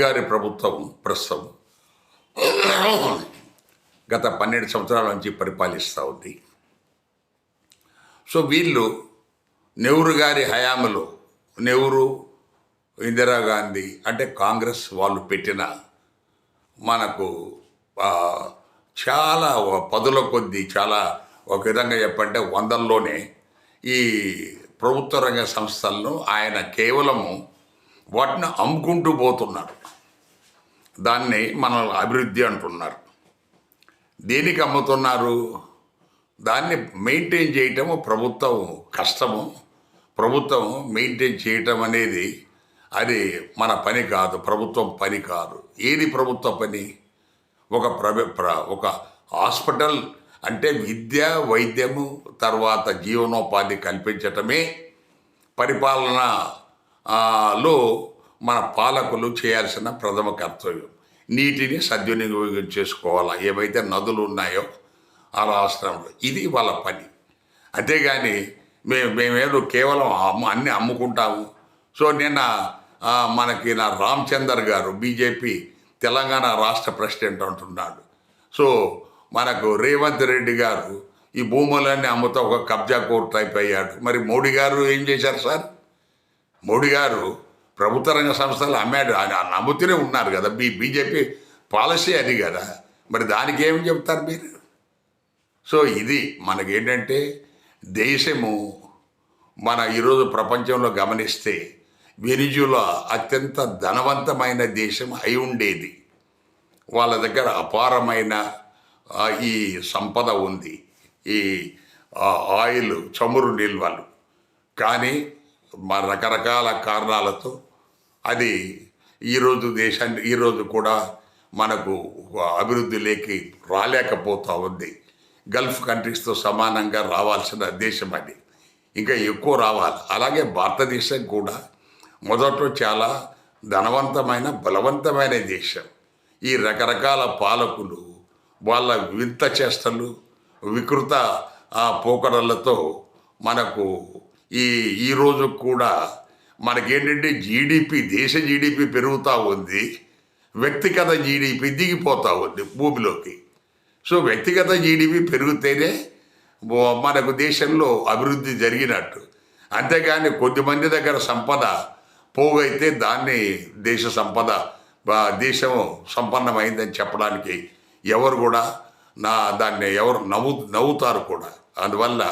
గారి ప్రభుత్వం ప్రస్తుతం గత పన్నెండు సంవత్సరాల నుంచి పరిపాలిస్తూ ఉంది. సో వీళ్ళు నెహ్రూ గారి హయాంలో నెహ్రూ ఇందిరాగాంధీ అంటే కాంగ్రెస్ వాళ్ళు పెట్టిన మనకు చాలా పదుల కొద్దీ చాలా ఒక విధంగా చెప్పంటే వందల్లోనే ఈ ప్రభుత్వ రంగ సంస్థలను ఆయన కేవలము వాటిని అమ్ముకుంటూ పోతున్నారు. దాన్ని మన అభివృద్ధి అంటున్నారు. దేనికి అమ్ముతున్నారు? దాన్ని మెయింటైన్ చేయటము ప్రభుత్వం కష్టము. ప్రభుత్వం మెయింటైన్ చేయటం అనేది అది మన పని కాదు ప్రభుత్వం పని కాదు. ఏది ప్రభుత్వ పని? ఒక ప్రవ ప్ర- ఒక హాస్పిటల్ అంటే విద్య వైద్యము తర్వాత జీవనోపాధి కల్పించటమే పరిపాలన లో మన పాలకులు చేయాల్సిన ప్రథమ కర్తవ్యం. నీటిని సద్వినియోగం చేసుకోవాలా? ఏవైతే నదులు ఉన్నాయో ఆ రాష్ట్రంలో. ఇది వాళ్ళ పని. అంతేగాని మేము మేమేదో కేవలం అమ్మ అన్నీ అమ్ముకుంటాము. సో నిన్న మనకి నా రామచందర్ గారు బీజేపీ తెలంగాణ రాష్ట్ర ప్రెసిడెంట్ అంటున్నాడు. సో మనకు రేవంత్ రెడ్డి గారు ఈ భూములన్నీ అమ్ముతా ఒక కబ్జా కోర్టు టైప్ అయ్యాడు. మరి మోడీ గారు ఏం చేశారు సార్? మోడీ గారు ప్రభుత్వ రంగ సంస్థలు అమ్మాడు ఆయన నమ్ముతూనే ఉన్నారు కదా. మీ బీజేపీ పాలసీ అది కదా. మరి దానికి ఏం చెప్తారు మీరు? సో ఇది మనకేంటంటే దేశము మన ఈరోజు ప్రపంచంలో గమనిస్తే వెనిజులా అత్యంత ధనవంతమైన దేశం అయి ఉండేది. వాళ్ళ దగ్గర అపారమైన ఈ సంపద ఉంది. ఈ ఆయిల్ చమురు నిల్వలు. కానీ మా రకరకాల కారణాలతో అది ఈరోజు దేశాన్ని ఈరోజు కూడా మనకు అభివృద్ధిలోకి రాలేకపోతూ ఉంది. గల్ఫ్ కంట్రీస్తో సమానంగా రావాల్సిన దేశం అది. ఇంకా ఎక్కువ రావాలి. అలాగే భారతదేశం కూడా మొదట్లో చాలా ధనవంతమైన బలవంతమైన దేశం. ఈ రకరకాల పాలకులు వాళ్ళ వింత చేష్టలు వికృత ఆ, పోకడలతో మనకు ఈ ఈరోజు కూడా మనకేంటంటే జీడిపి దేశ జీడిపి పెరుగుతూ ఉంది. వ్యక్తిగత జీడిపి దిగిపోతూ ఉంది భూమిలోకి. సో వ్యక్తిగత జీడిపి పెరిగితేనే మనకు దేశంలో అభివృద్ధి జరిగినట్టు. అంతేగాని కొద్దిమంది దగ్గర సంపద పోగైతే దాన్ని దేశ సంపద దేశం సంపన్నమైందని చెప్పడానికి ఎవరు కూడా నా దాన్ని ఎవరు నవ్వు నవ్వుతారు కూడా. అందువల్ల